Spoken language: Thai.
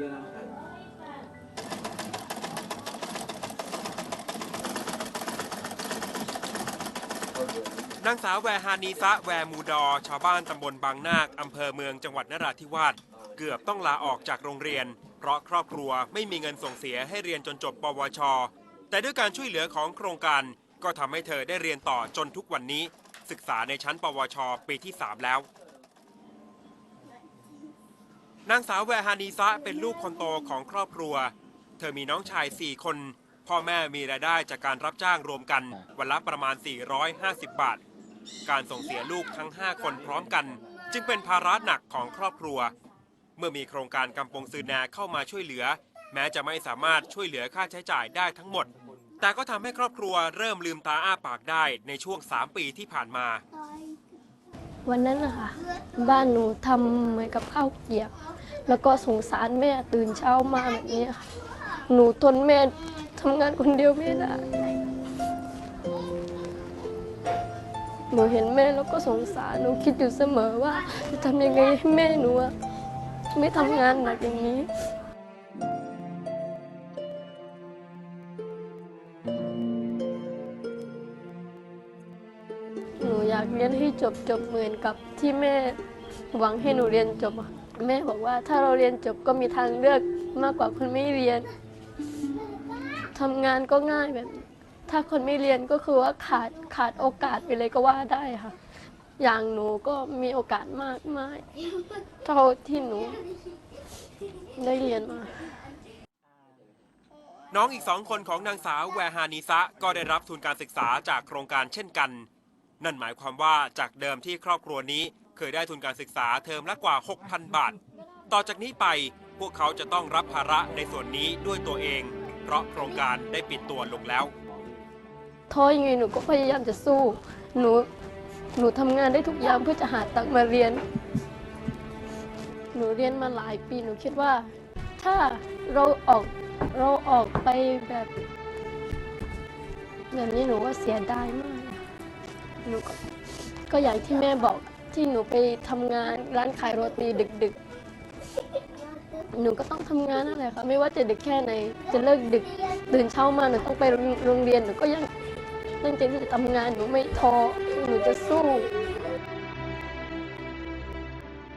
นางสาวแวร์ฮานีซะแวร์มูดอ ชาวบ้านตำบลบางนาคอำเภอเมืองจังหวัดนราธิวาสเกือบต้องลาออกจากโรงเรียน เพราะครอบครัวไม่มีเงินส่งเสียให้เรียนจนจบปวช แต่ด้วยการช่วยเหลือของโครงการ ก็ทำให้เธอได้เรียนต่อจนทุกวันนี้ ศึกษาในชั้นปวช ปีที่ 3 แล้ว นางสาวแวฮานีซะเป็นลูกคนโตของครอบครัว เธอมีน้องชาย 4 คน พ่อแม่มีรายได้จากการรับจ้างรวมกัน วันละประมาณ 450 บาท การส่งเสียลูกทั้ง 5 คนพร้อมกัน จึงเป็นภาระหนักของครอบครัว เมื่อมีโครงการกำปงซือนาเข้ามาช่วยเหลือ แม้จะไม่สามารถช่วยเหลือค่าใช้จ่ายได้ทั้งหมด แต่ก็ทำให้ครอบครัวเริ่มลืมตาอ้าปากได้ในช่วง 3 ปีที่ผ่านมาวันนั้นนะคะบ้านหนูทำเหมือนกับข้าวเกรียบ แล้วก็สงสารแม่ตื่นเช้ามาแบบนี้ค่ะ หนูทนแม่ทำงานคนเดียวไม่ได้ หนูเห็นแม่แล้วก็สงสาร หนูคิดอยู่เสมอว่า จะทำยังไงให้แม่หนูไม่ทำงานหนักอย่างนี้หนูอยากเรียนให้จบจบเหมือนกับที่แม่หวังให้หนูเรียนจบอะ แม่บอกว่าถ้าเราเรียนจบก็มีทางเลือกมากกว่าคนไม่เรียนทำงานก็ง่ายแบบ ถ้าคนไม่เรียนก็คือว่าขาดขาดโอกาสไปเลยก็ว่าได้ค่ะ อย่างหนูก็มีโอกาสมากมายเท่าที่หนู ได้เรียนมา น้องอีกสองคนของนางสาวแวร์ฮานิซะก็ได้รับทุนการศึกษาจากโครงการเช่นกัน นั่นหมายความว่าจากเดิมที่ครอบครัวนี้ เคยได้ทุนการศึกษาเทอมละกว่า 6,000 บาท ต่อจากนี้ไปพวกเขาจะต้องรับภาระในส่วนนี้ด้วยตัวเอง เพราะโครงการได้ปิดตัวลงแล้วท้อยังไงหนูก็พยายามจะสู้ หนูหนูทำงานได้ทุกอย่างเพื่อจะหาตังค์มาเรียน หนูเรียนมาหลายปีหนูคิดว่า ถ้าเราออกเราออกไปแบบแบบนี้หนูว่าเสียดายมาก หนูก็ก็อย่างที่แม่บอก ที่หนูไปทำงานร้านขายโรตีดึกๆ หนูก็ต้องทำงานนั่นแหละค่ะไม่ว่าจะดึกแค่ไหน จะเลิกดึกตื่นเช้ามาหนูต้องไปโรงเรียนหนูก็ยังตั้งใจที่จะทำงานหนูไม่ท้อหนูจะสู้